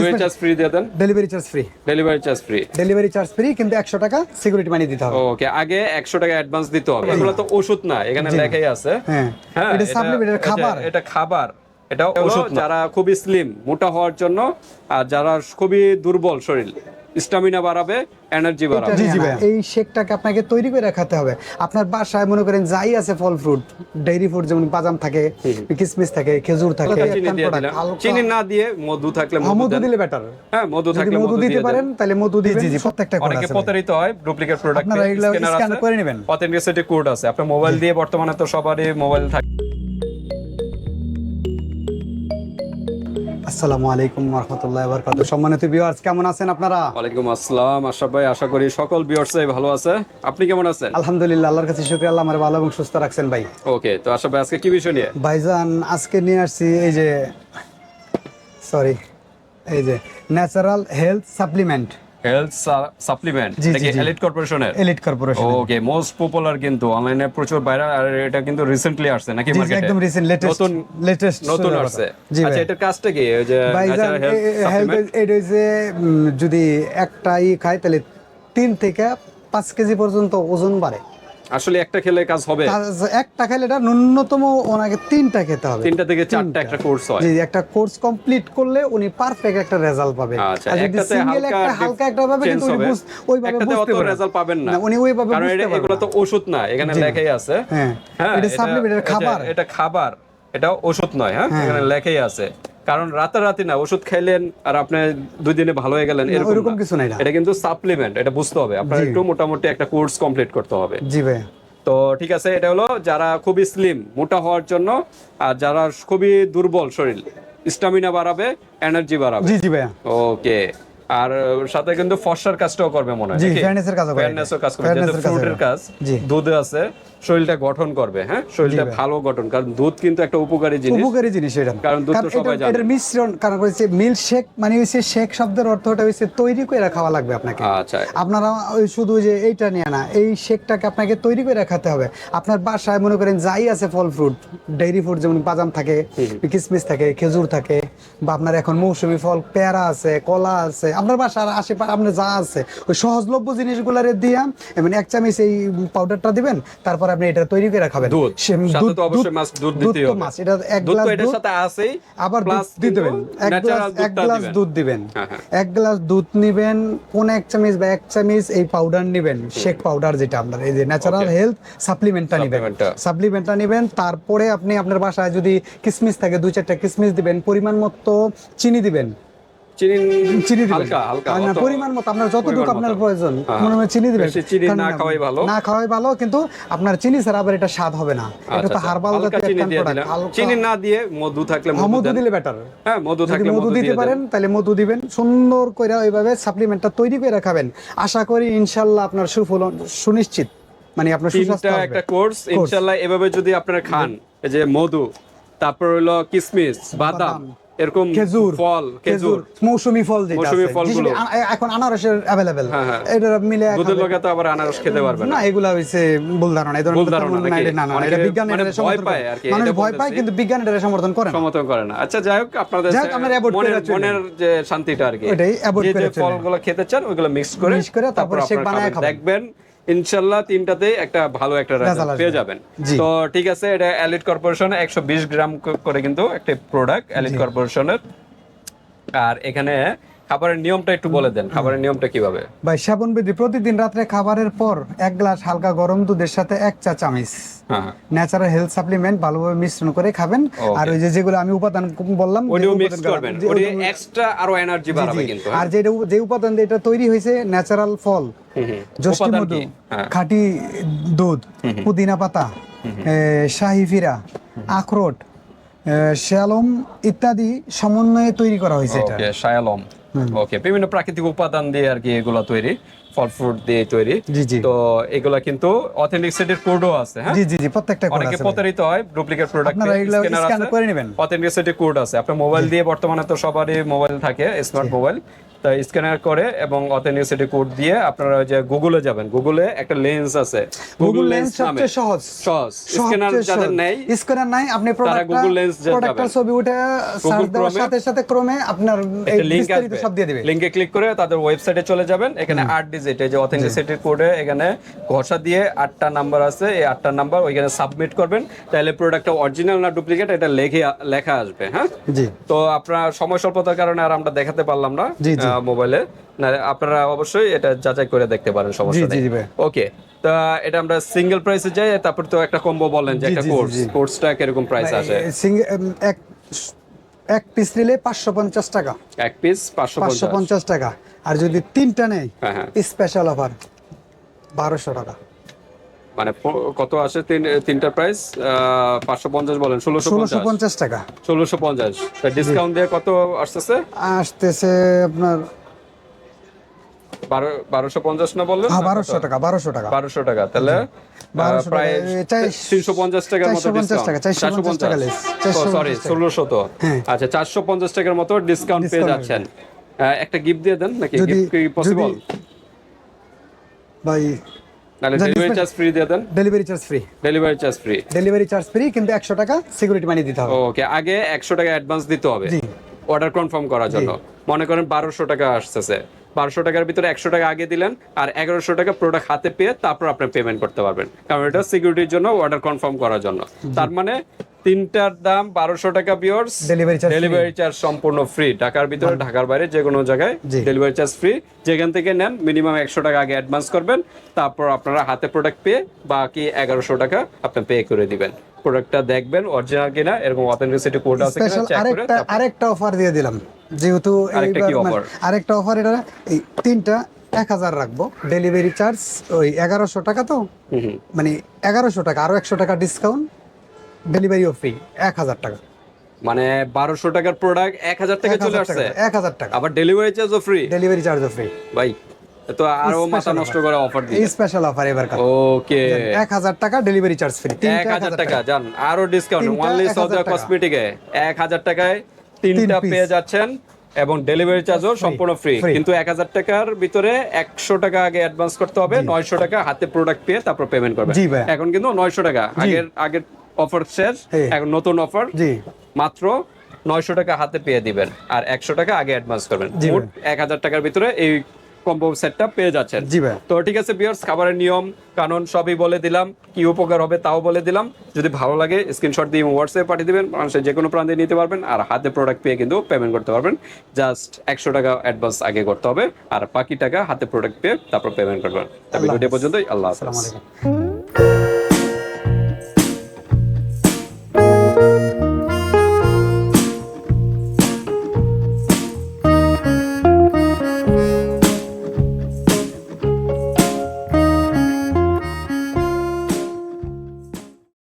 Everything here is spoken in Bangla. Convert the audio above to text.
ডেলিভারি চার্জ ফ্রি দিয়ে দেন? Delivery charge free delivery charge free delivery charge free কিন্তু একশো টাকা সিকিউরিটি মানি দিতে হবে। ওকে আগে একশো টাকা অ্যাডভান্স দিতে হবে। এগুলো তো ওষুধ না এখানে লেখাই আছে। হ্যাঁ এটা সাপ্লিমেন্ট এটা খাবার। এটা খাবার এটা ওষুধ যারা খুবই স্লিম মোটা হওয়ার জন্য আর যারা খুবই দুর্বল শরীর স্টামিনা বাড়াবে এনার্জি বাড়াবে। জি জি এই শেকটাকে আপনাকে তৈরি করে রাখাতে হবে। আপনার বাসায় মনে করেন যাই আছে ফল ফ্রুট ডেইরি ফুড যেমন বাদাম থাকে কিসমিস থাকে খেজুর থাকে চিনি না দিয়ে মধু থাকলে হ্যাঁ, মধু দিলে বেটার হ্যাঁ মধু থাকলে মধু দিতে পারেন তাহলে মধু দিয়ে জি জি। প্রত্যেকটা অনেকে আছে। প্রতারিত হয় ডুপ্লিকেট প্রোডাক্ট আপনারা এগুলো আছে? করে নেবেন। অথেন্টিসিটি কোড আছে আপনার মোবাইল দিয়ে বর্তমানে তো সবারই মোবাইল থাকে আসসালামু আলাইকুম রহমতুল্লাহ ওয়া সম্মানিত ভিউয়ার্স কেমন আছেন আপনারা? ওয়ালাইকুম আসসালাম আশরাফ ভাই আশা করি সকল ভিউয়ার্সই ভালো আছে। আপনি কেমন আছেন? আলহামদুলিল্লাহ আল্লাহর কাছে শুকরিয়া আল্লাহ আমার ভালো এবং সুস্থ রাখছেন ভাই। ওকে তো আশরাফ ভাই আজকে কি বিষয় নিয়ে? ভাইজান আজকে নিয়ে আসছি এই যে সরি এই যে natural health supplement health supplement নাকি। এলিট কর্পোরেশনের Elite Corporation okay most popular কিন্তু অনলাইনে প্রচুর ভাইরাল আর এটা কিন্তু রিসেন্টলি আসছে নাকি মার্কেটে একদম রিসেন্ট লেটেস্ট নতুন লেটেস্ট নতুন আসছে। আচ্ছা এটার কাজটা কি? ওই যে ভাইজান হেলথ এটা যে যদি একটাই ই খায় তাহলে তিন থেকে পাঁচ কেজি পর্যন্ত ওজন বাড়ে। আসলে একটা খেলে কাজ হবে? একটা খেলে এটা ন্যূনতম ওনাকে তিনটা খেতে হবে। তিনটা থেকে চারটা একটা কোর্স হয়। জি একটা কোর্স কমপ্লিট করলে উনি পারফেক্ট একটা রেজাল্ট পাবে। আচ্ছা একটাতে সিঙ্গেল হালকা একটা হালকা একটা পাবে কিন্তু উনি বুঝ- ওইভাবে বুঝতে অত পারবেন রেজাল্ট পাবেন না। উনি ওইভাবে বুঝতে পারবেন এগুলো না। তো ওষুধ না এখানে লেখাই আছে। হ্যাঁ, এটা supplement, এটা খাবার। এটা খাবার এটা ওষুধ নয় হ্যাঁ। এখানে লেখাই আছে। কারণ রাতারাতি না ওষুধ খাইলেন আর আপনি দুই দিনে ভালো হয়ে গেলেন এরকম কিছু নাই এটা কিন্তু সাপ্লিমেন্ট এটা বুঝতে হবে। আপনার একটু মোটামুটি একটা কোর্স কমপ্লিট করতে হবে। জি ভাই তো ঠিক আছে এটা হলো যারা খুবই স্লিম মোটা হওয়ার জন্য আর যারা খুবই দুর্বল শরীর স্টামিনা বাড়াবে এনার্জি বাড়াবে। জি জি ভাইয়া। ওকে আর সাথে কিন্তু ফর্সার কাজটাও করবে মনে হয় জি, নাকি? fairness এর কাজও করে। Fairness ও কাজ করবে। কাজ ফ্রুটের কাজ দুধে আছে শরীরটা গঠন করবে হ্যাঁ? শরীরটা ভালো গঠন কারণ দুধ কিন্তু একটা উপকারী জিনিস। উপকারী জিনিস এটা। কারণ দুধ তো সবাই জানে। এটার মিশ্রণ কারণ হচ্ছে মিল্ক শেক মানে হচ্ছে শেক শব্দের অর্থটা হচ্ছে তৈরি করে খাওয়া লাগবে আপনাকে। আচ্ছা। আপনারা ওই শুধু যে এইটা নিয়ে না এই শেকটাকে আপনাকে তৈরি করে খাতে হবে। আপনার বাসায় মনে করেন যাই আছে ফল ফ্রুট ডেইরি ফ্রুট যেমন বাদাম থাকে কিসমিস থাকে খেজুর থাকে বা আপনার এখন মৌসুমি ফল পেয়ারা আছে কলা আছে আপনার বাসার আশেপাশে আপনার যা আছে ওই সহজলভ্য জিনিসগুলারে দিয়া এবং এক চামচ এই পাউডারটা দিবেন তারপর আপনি এটা তৈরি করে খাবেন। দুধ। তো অবশ্যই মাছ দুধ দিতেই তো হবে। মাছ এটা এক গ্লাস তো এটার দুধ সাথে আছেই আবার দুধ দেবেন। এক গ্লাস এক গ্লাস দুধ দিবেন। হ্যাঁ, হ্যাঁ। এক গ্লাস দুধ নিবেন কোন এক চামচ বা এক চামচ এই পাউডার নিবেন শেক পাউডার যেটা আপনার এই যে ন্যাচারাল হেলথ সাপ্লিমেন্টটা নিবেন। সাপ্লিমেন্টটা নিবেন তারপরে আপনি আপনার বাসায় যদি কিসমিস থাকে দুই চারটা কিসমিস দিবেন পরিমাণ মতো চিনি দিবেন। চিনি চিনি দিবেন। হালকা হালকা আর না, পরিমাণ মতো আপনার যতটুকু আপনার প্রয়োজন হ্যাঁ। মনে হয় চিনি দিবেন। চিনি না খাওয়াই ভালো। না খাওয়াই ভালো কিন্তু আপনার চিনি ছাড়া আবার এটা স্বাদ হবে না। এটা তো। হার্বাল জাতীয় একটা প্রোডাক্ট চিনি না দিয়ে মধু থাকলে মধু মধু দিলে বেটার হ্যাঁ মধু থাকলে মধু দিতে পারেন তাহলে মধু দিবেন। সুন্দর করে ওইভাবে সাপ্লিমেন্টটা তৈরি করে খাবেন। আশা করি ইনশাল্লাহ আপনার সুফল সুনিশ্চিত। মানে আপনার সুস্বাস্থ্য একটা কোর্স ইনশাআল্লাহ এভাবে যদি আপনারা খান যে মধু তারপর হলো কিসমিস বাদাম। এরকম খেজুর ফল খেজুর মৌসুমি ফল যেটা মৌসুমী ফলগুলো। এখন আনারসের অ্যাভেলেবেল হ্যাঁ, হ্যাঁ। এটা মিলে দুধের লগে তো আবার আনারস খেতে পারবে না এগুলা হইছে ভুল ধারণা এই ধরনের না? না এটা বিজ্ঞান মানে এটা ভয় সমর্থন পায়। আর কি, মানুষ ভয় পায় কিন্তু বিজ্ঞান এটা সমর্থন করে না সমর্থন করে না আচ্ছা যাই হোক আপনাদের যাই আপনারা করে মনের যে শান্তিটা আর কি যে করে যে ফলগুলো খেতে চান ওইগুলো মিক্স করে Mix করে তারপরে আপনারা বানায়। খাবেন। দেখবেন ইনশাল্লাহ তিনটাতে একটা ভালো একটা রেজাল্ট পেয়ে যাবেন। তো ঠিক আছে এটা এলিট কর্পোরেশন একশো বিশ গ্রাম করে কিন্তু একটা প্রোডাক্ট এলিট কর্পোরেশনের আর এখানে খাবারের নিয়মটা একটু বলে দেন খাবারের নিয়মটা কীভাবে? ভাই শ্রাবণ বিধি প্রতিদিন রাত্রে খাবারের পর এক গ্লাস হালকা গরম দুধের সাথে এক চা চামচ। ন্যাচারাল হেলথ সাপ্লিমেন্ট ভালোভাবে মিশ্রণ করে খাবেন। আর ওই যে যেগুলো আমি উপাদান বললাম মিক্স করবেন। এক্সট্রা আরও এনার্জি বাড়াবে কিন্তু আর হ্যাঁ? যেটা যে উপাদান দিয়ে এটা তৈরি হয়েছে ন্যাচারাল ফল। জষ্টি উপাদান মধু? হ্যাঁ। খাঁটি দুধ পুদিনা পাতা শাহি ফিরা আখরোট শ্যালম ইত্যাদি সমন্বয়ে তৈরি করা হয়েছে এটা। ওকে শায়ালম। ওকে বিভিন্ন প্রাকৃতিক উপাদান দিয়ে আর কি এগুলা তৈরি ফল ফ্রুট দিয়ে তৈরি। তো এগুলা কিন্তু অথেন্টিক সেটের কোডও আছে হ্যাঁ? জি জি জি প্রত্যেকটা কোড অনেকে আছে। প্রতারিত হয় ডুপ্লিকেট প্রোডাক্ট করে নেবেন। অথেন্টিক সেটের কোড আছে। আপনার মোবাইল দিয়ে বর্তমানে তো সবারই মোবাইল থাকে স্মার্ট মোবাইল তো স্ক্যানার করে এবং অথেন্টিসিটি কোড দিয়ে আপনারা যে গুগলে যাবেন। গুগলে একটা লেন্স আছে। গুগল লেন্স সবচেয়ে সহজ। সহজ। স্ক্যানার যাদের নেই স্ক্যানার নাই আপনি প্রোডাক্টটা Lens যে প্রোডাক্টের ছবি উঠে সার্চ দেওয়ার সাথে সাথে ক্রমে আপনার এই বিস্তারিত সব দিয়ে দিবে। লিংকে ক্লিক করে তাদের ওয়েবসাইটে চলে যাবেন। এখানে আট ডিজিট এই যে অথেন্টিসিটি কোডে এখানে ঘষা দিয়ে আটটা নাম্বার আছে। এই আটটা নাম্বার ওইখানে সাবমিট করবেন। তাহলে প্রোডাক্টটা অরিজিনাল না ডুপ্লিকেট এটা লেখে লেখা আসবে হ্যাঁ? জি। তো আপনার সময় স্বল্পতার কারণে আর আমরা দেখাতে পারলাম না। জি, জি। মোবাইলে আপনারা অবশ্যই এটা যাচাই করে দেখতে পারেন সমস্যা নেই। ওকে তা এটা আমরা সিঙ্গেল প্রাইসে যাই তারপর তো একটা কম্বো বলেন যে একটা কোর্স। কোর্সটা কীরকম প্রাইস আসে? সিঙ্গেল এক এক পিস নিলে পাঁচশো পঞ্চাশ টাকা। এক পিস পাঁচশো পঞ্চাশ। টাকা। আর যদি তিনটা নেই হ্যাঁ হ্যাঁ। স্পেশাল অফার বারোশো টাকা। মানে কত আসে তিন তিনটা প্রাইস পাঁচশো পঞ্চাশ বলেন ষোলোশো ষোলোশো পঞ্চাশ টাকা। ষোলোশো পঞ্চাশ। ডিসকাউন্ট দিয়ে কত আসতেছে? আসতেছে আপনার বারোশো পঞ্চাশ না বললেন? হ্যাঁ বারোশো টাকা বারোশো টাকা। বারোশো টাকা তাহলে প্রায় টাকা, এ, চাই- তিনশো পঞ্চাশ টাকার মতো 450 টাকা, 450 টাকা less, 450 সরি ষোলোশো তো। হ্যাঁ। আচ্ছা চারশো পঞ্চাশ টাকার মতো ডিসকাউন্ট পেয়ে যাচ্ছেন। একটা গিফট দিয়ে দেন নাকি গিফট কি পসিবল ভাই ডেলিভারি চার্জ ফ্রি দিয়ে দেন? Delivery charge free delivery charge free delivery charge free কিন্তু একশো টাকা সিকিউরিটি মানি দিতে হবে। ওকে আগে একশো টাকা অ্যাডভান্স দিতে হবে। জি। অর্ডার কনফার্ম করার জন্য। মনে করেন বারোশো টাকা আসতেছে। বারোশো টাকার ভিতরে একশো টাকা আগে দিলেন আর এগারোশো টাকা প্রোডাক্ট হাতে পেয়ে তারপর আপনি পেমেন্ট করতে পারবেন। কারণ এটা সিকিউরিটির জন্য অর্ডার কনফার্ম করার জন্য। তার মানে তিনটার দাম বারোশো টাকা বিয়ার্স ডেলিভারি চার্জ ডেলিভারি চার্জ সম্পূর্ণ ফ্রি ঢাকার ভিতরে ঢাকার বাইরে যে কোনো জায়গায় ডেলিভারি চার্জ ফ্রি যেখান থেকে নেন মিনিমাম একশো টাকা আগে অ্যাডভান্স করবেন। তারপর আপনারা হাতে প্রোডাক্ট পেয়ে বাকি এগারোশো টাকা আপনি পে করে দিবেন। প্রোডাক্টটা দেখবেন অরিজিনাল কিনা এরকম অথেন্টিসিটি কোড আছে কিনা চেক করে আরেকটা আরেকটা অফার দিয়ে দিলাম। যেহেতু আরেকটা কি offer? মানে আরেকটা অফার এটা এই তিনটা এক হাজার রাখব। ডেলিভারি চার্জ ওই এগারোশো টাকা তো। মানে এগারোশো টাকা আরও একশো টাকা ডিসকাউন্ট ডেলিভারিও ফ্রি এক হাজার টাকা মানে বারোশো টাকার প্রোডাক্ট এক হাজার টাকা চলে আসছে এক হাজার টাকা আবার ডেলিভারি চার্জও ফ্রি ডেলিভারি চার্জও ফ্রি ভাই তো আরও মাথা নষ্ট করে অফার দিয়ে স্পেশাল অফার এবার ওকে এক হাজার টাকা ডেলিভারি চার্জ ফ্রি এক হাজার টাকা জান আরও ডিসকাউন্ট 1000 সৌদা টাকা। কসমেটিকে এক হাজার টাকায় তিনটা পেয়ে যাচ্ছেন এবং ডেলিভারি চার্জও সম্পূর্ণ ফ্রি কিন্তু এক হাজার টাকার ভিতরে একশো টাকা আগে অ্যাডভান্স করতে হবে নয়শো টাকা হাতে প্রোডাক্ট পেয়ে তারপর পেমেন্ট করবে। এখন কিন্তু নয়শো টাকা আগের আগের অফার শেষ। এখন নতুন অফার। জি। মাত্র নয়শো টাকা হাতে পেয়ে দিবেন আর একশো টাকা আগে অ্যাডভান্স করবেন। মোট এক হাজার টাকার ভিতরে এই কম্বো সেটটা পেয়ে যাচ্ছেন। জি ভাই। তো ঠিক আছে বিয়ার্স খাবারের নিয়ম কানুন সবই বলে দিলাম কি উপকার হবে তাও বলে দিলাম। যদি ভালো লাগে স্ক্রিনশট দিয়ে হোয়াটসঅ্যাপে পাঠিয়ে দিবেন মানুষের যে কোনো প্রান্তে নিতে পারবেন আর হাতে প্রোডাক্ট পেয়ে কিন্তু পেমেন্ট করতে পারবেন। জাস্ট একশো টাকা অ্যাডভান্স আগে করতে হবে আর বাকি টাকা হাতে প্রোডাক্ট পেয়ে তারপর পেমেন্ট করবেন। ভিডিও পর্যন্তই আল্লাহ আসসালামু আলাইকুম।